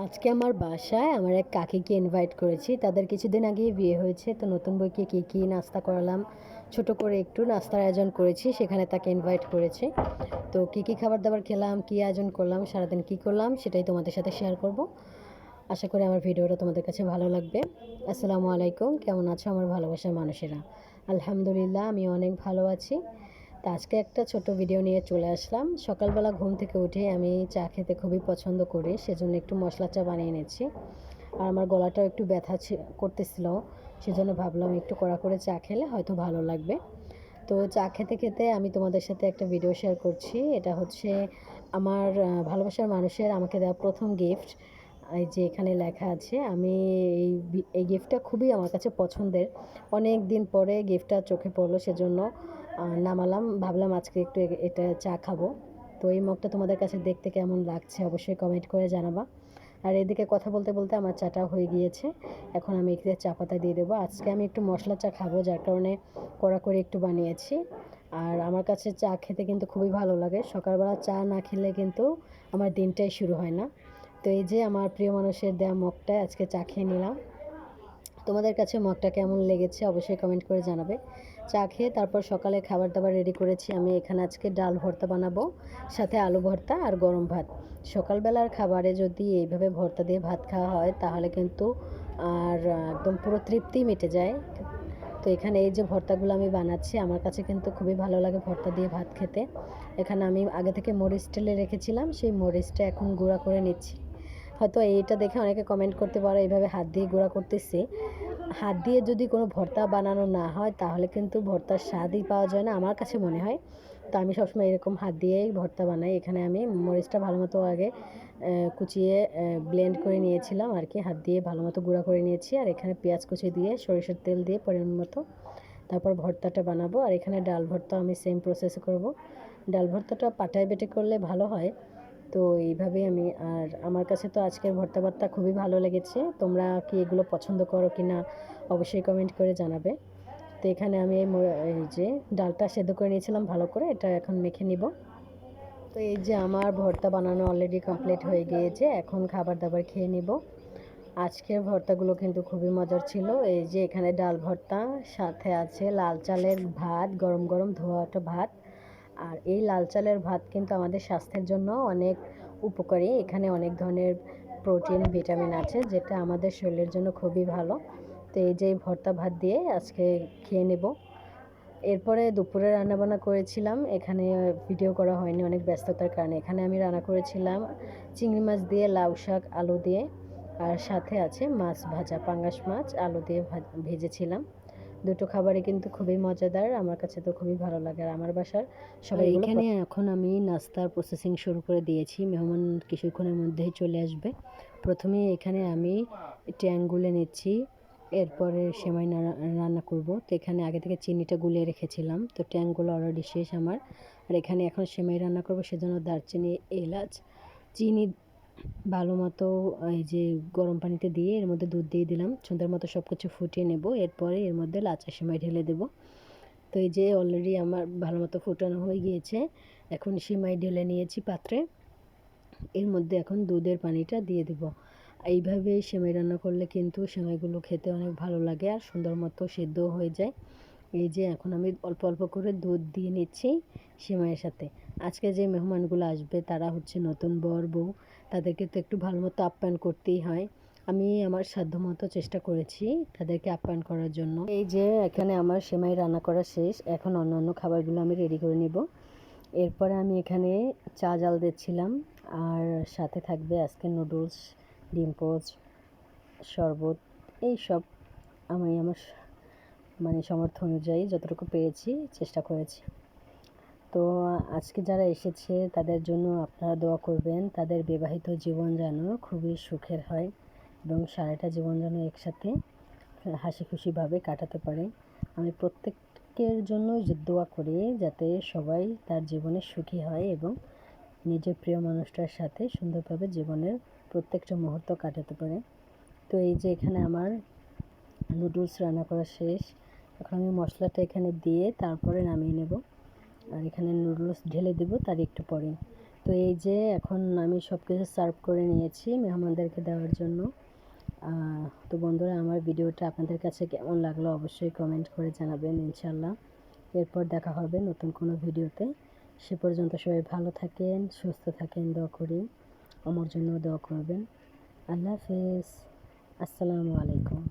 আজকে আমার বাসায় আমার এক কাকিকে ইনভাইট করেছি। তাদের কিছুদিন আগেই বিয়ে হয়েছে, তো নতুন বইকে কী কী নাস্তা করালাম। ছোট করে একটু নাস্তার আয়োজন করেছি, সেখানে তাকে ইনভাইট করেছি। তো কী কী খাবার দাবার খেলাম, কী আয়োজন করলাম, সারাদিন কী করলাম, সেটাই তোমাদের সাথে শেয়ার করব। আশা করি আমার ভিডিওটা তোমাদের কাছে ভালো লাগবে। আসসালামু আলাইকুম, কেমন আছো আমার ভালোবাসার মানুষেরা? আলহামদুলিল্লাহ, আমি অনেক ভালো আছি। তো আজকে একটা ছোট ভিডিও নিয়ে চলে আসলাম। সকালবেলা ঘুম থেকে উঠে আমি চা খেতে খুবই পছন্দ করি, সেজন্য একটু মশলা চা বানিয়ে এনেছি আর আমার গলাটাও একটু ব্যথা করতেছিল, সেজন্য ভাবলাম একটু কড়া করে চা খেলে হয়তো ভালো লাগবে। তো চা খেতে খেতে আমি তোমাদের সাথে একটা ভিডিও শেয়ার করছি। এটা হচ্ছে আমার ভালোবাসার মানুষের আমাকে দেওয়া প্রথম গিফট এই যে এখানে লেখা আছে, আমি এই এই গিফটটা খুবই আমার কাছে পছন্দের। অনেক দিন পরে গিফটটা চোখে পড়ল, সেজন্য নামালাম, ভাবলাম আজকে একটু এটা চা খাব। তো এই মগটা তোমাদের কাছে দেখতে কেমন লাগছে অবশ্যই কমেন্ট করে জানাবা। আর এদিকে কথা বলতে বলতে আমার চাটা হয়ে গিয়েছে, এখন আমি এখানে চা পাতা দিয়ে দেবো। আজকে আমি একটু মশলা চা খাব, যার কারণে কড়া করে একটু বানিয়েছি। আর আমার কাছে চা খেতে কিন্তু খুবই ভালো লাগে, সকালবেলা চা না খেলে কিন্তু আমার দিনটাই শুরু হয় না। তো এই যে আমার প্রিয় মানুষের দেওয়া মগটায় আজকে চা খেয়ে নিলাম। তোমাদের কাছে মগটা কেমন লেগেছে অবশ্যই কমেন্ট করে জানাবে। চা খেয়ে তারপর সকালে খাবার দাবার রেডি করেছি। আমি এখানে আজকে ডাল ভর্তা বানাবো, সাথে আলু ভর্তা আর গরম ভাত। সকালবেলার খাবারে যদি এইভাবে ভর্তা দিয়ে ভাত খাওয়া হয়, তাহলে কিন্তু আর একদম পুরো তৃপ্তি মিটে যায়। তো এখানে এই যে ভর্তাগুলো আমি বানাচ্ছি, আমার কাছে কিন্তু খুবই ভালো লাগে ভর্তা দিয়ে ভাত খেতে। এখানে আমি আগে থেকে মরিচ টেলে রেখেছিলাম, সেই মরিচটা এখন গুঁড়া করে নিচ্ছি। হয়তো এইটা দেখে অনেকে কমেন্ট করতে পারো, এইভাবে হাত দিয়ে গুঁড়া করতেছি। হাত দিয়ে যদি কোনো ভর্তা বানানো না হয়, তাহলে কিন্তু ভর্তার স্বাদই পাওয়া যায় না আমার কাছে মনে হয়। তো আমি সবসময় এরকম হাত দিয়েই ভর্তা বানাই। এখানে আমি মরিচটা ভালো মতো আগে কুচিয়ে ব্লেন্ড করে নিয়েছিলাম আর কি। হাত দিয়ে ভালো মতো গুঁড়া করে নিয়েছি আর এখানে পেঁয়াজ কুচি দিয়ে, সরিষার তেল দিয়ে পরিমাণ মতো। তারপর ভর্তাটা বানাবো। আর এখানে ডাল ভর্তা আমি সেম প্রসেসে করব। ডাল ভর্তাটা পাটায় বেটে করলে ভালো হয়। তো এইভাবেই আমি, আর আমার কাছে তো আজকের ভর্তা ভর্তা খুবই ভালো লেগেছে। তোমরা কি এগুলো পছন্দ করো কি না, অবশ্যই কমেন্ট করে জানাবে। তো এখানে আমি এই যে ডালটা সেদ্ধ করে নিয়েছিলাম ভালো করে, এটা এখন মেখে নিব। তো এই যে আমার ভর্তা বানানো অলরেডি কমপ্লিট হয়ে গিয়েছে, এখন খাবার দাবার খেয়ে নিব। আজকের ভর্তাগুলো কিন্তু খুবই মজার ছিল। এই যে এখানে ডাল ভর্তা, সাথে আছে লাল চালের ভাত গরম গরম ধোয়াটা ভাত আর এই লাল চালের ভাত কিন্তু আমাদের স্বাস্থ্যের জন্য অনেক উপকারী। এখানে অনেক ধরনের প্রোটিন, ভিটামিন আছে, যেটা আমাদের শরীরের জন্য খুবই ভালো। তো এই যে ভর্তা ভাত দিয়ে আজকে খেয়ে নেব। এরপরে দুপুরে রান্নাবান্না করেছিলাম। এখানে ভিডিও করা হয়নি অনেক ব্যস্ততার কারণে। এখানে আমি রান্না করেছিলাম চিংড়ি মাছ দিয়ে লাউ শাক, আলু দিয়ে, আর সাথে আছে মাছ ভাজা, পাঙ্গাস মাছ, আলু দিয়ে ভাজ- ভেজেছিলাম। দুটো খাবারই কিন্তু খুবই মজাদার আমার কাছে তো খুবই ভালো লাগে। আর আমার বাসার সবাই এখানে এখন আমি নাস্তার প্রসেসিং শুরু করে দিয়েছি মেহমান কিছুক্ষণের মধ্যেই চলে আসবে। প্রথমে এখানে আমি ট্যাং গুলে নিচ্ছি এরপরে সেমাই রান্না করব। তো এখানে আগে থেকে চিনিটা গুলিয়ে রেখেছিলাম তো ট্যাংগুলো অলরেডি শেষ আমার। আর এখানে এখন সেমাই রান্না করব সেজন্য দারচিনি এলাচ চিনি ভালো মতো, এই যে গরম পানিতে দিয়ে এর মধ্যে দুধ দিয়ে দিলাম। সুন্দর মতো সব কিছু ফুটিয়ে নেব। এরপরে এর মধ্যে লাচা সেমাই ঢেলে দেব। তো এই যে অলরেডি আমার ভালো মতো ফুটানো হয়ে গিয়েছে। এখন সেমাই ঢেলে নিয়েছি পাত্রে। এর মধ্যে এখন দুধের পানিটা দিয়ে দেব। এইভাবে সেমাই রান্না করলে কিন্তু সেমাইগুলো খেতে অনেক ভালো লাগে আর সুন্দর মতো সেদ্ধও হয়ে যায়। এই যে এখন আমি অল্প অল্প করে দুধ দিয়ে নিচ্ছি সেমাইয়ের সাথে। আজকে যে মেহমানগুলো আসবে, তারা হচ্ছে নতুন বর, বউ, তাদেরকে তো একটু ভালো মতো আপ্যায়ন করতেই হয়। আমি আমার সাধ্যমতো চেষ্টা করেছি তাদেরকে আপ্যায়ন করার জন্য। এই যে এখানে আমার সেমাই রান্না করা শেষ, এখন অন্য অন্য খাবারগুলো আমি রেডি করে নেব। এরপরে আমি এখানে চা জাল দিচ্ছিলাম, আর সাথে থাকবে আজকে নুডলস, ডিম পোচ, শরবত, এই সব আমি আমার মানে সামর্থ্য অনুযায়ী যতটুকু পেরেছি চেষ্টা করেছি। তো আজকে যারা এসেছে, তাদের জন্য আপনারা দোয়া করবেন, তাদের বিবাহিত জীবন যেন খুবই সুখের হয় এবং সারাটা জীবন যেন একসাথে হাসি খুশিভাবে কাটাতে পারে। আমি প্রত্যেকের জন্য দোয়া করি, যাতে সবাই তার জীবনে সুখী হয় এবং নিজের প্রিয় মানুষটার সাথে সুন্দরভাবে জীবনের প্রত্যেকটা মুহূর্ত কাটাতে পারে। তো এই যে এখানে আমার নুডলস রান্না করা শেষ এখন আমি মশলাটা এখানে দিয়ে তারপরে নামিয়ে নেব। আর এখানে নুডলস ঢেলে দেবো তার একটু পরে। তো এই যে এখন আমি সব কিছু সার্ভ করে নিয়েছি মেহমানদেরকে দেওয়ার জন্য। তো বন্ধুরা, আমার ভিডিওটা আপনাদের কাছে কেমন লাগল অবশ্যই কমেন্ট করে জানাবেন ইনশাল্লাহ এরপর দেখা হবে নতুন কোনো ভিডিওতে। সে পর্যন্ত সবাই ভালো থাকেন, সুস্থ থাকেন, দোয়া করি আমার জন্য দোয়া করবেন। আল্লাহ হাফেজ। আসসালামু আলাইকুম।